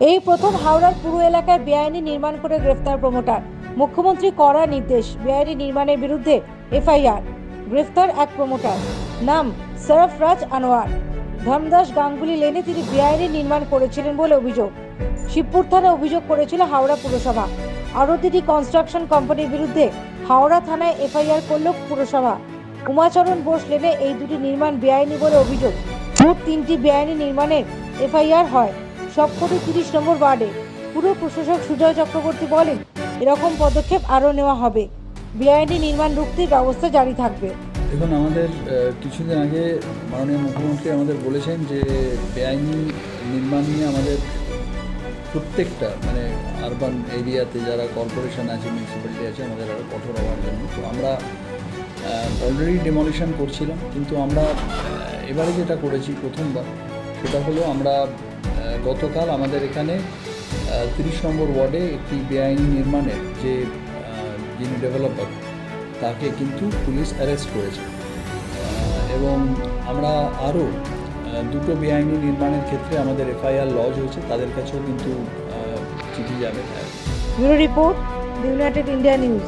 এই প্রথম হাওড়ার পুরো এলাকায় বেআইনি নির্মাণ করে গ্রেফতার প্রমোটার। মুখ্যমন্ত্রী কড়া নির্দেশ, বেআইনি নির্মাণের বিরুদ্ধে এফআইআর। গ্রেফতার এক প্রমোটার, নাম সরফরাজ আনোয়ার। ধর্মদাস গাঙ্গুলি লেনে তিনি বেআইনি নির্মাণ করেছিলেন বলে অভিযোগ। শিবপুর থানায় অভিযোগ করেছিল হাওড়া পুরসভা। আরও দুটি কনস্ট্রাকশন কোম্পানির বিরুদ্ধে হাওড়া থানায় এফআইআর করল পুরসভা। উমাচরণ বোস লেনে এই দুটি নির্মাণ বেআইনি বলে অভিযোগ। মোট তিনটি বেআইনি নির্মাণের এফআইআর হয়। সবকটি তিরিশ নম্বর ওয়ার্ডে পুরো প্রশাসক সুজয় চক্রবর্তী বলেন, এরকম পদক্ষেপ আরও নেওয়া হবে। বেআইনি নির্মাণ রুখতে ব্যবস্থা জারি থাকবে। দেখুন, আমাদের কিছুদিন আগে মাননীয় মুখ্যমন্ত্রী আমাদের বলেছেন যে বেআইনি নির্মাণ নিয়ে আমাদের প্রত্যেকটা মানে আরবান এরিয়াতে যারা কর্পোরেশন আছে মিউনিসিপ্যালিটি আছে, আমাদের আরও কঠোর হওয়ার জন্য। তো আমরা অলরেডি ডেমলিশন করছিলাম, কিন্তু আমরা এবারে যেটা করেছি প্রথমবার, সেটা হলো আমরা গতকাল আমাদের এখানে তিরিশ নম্বর ওয়ার্ডে একটি বেআইনি নির্মাণের যে যিনি ডেভেলপার, তাকে কিন্তু পুলিশ অ্যারেস্ট করেছে। এবং আমরা আরও দুটো বেআইনি নির্মাণের ক্ষেত্রে আমাদের এফআইআর লজ হয়েছে, তাদের কাছেও কিন্তু চিঠি যাবে। Bureau report United India news.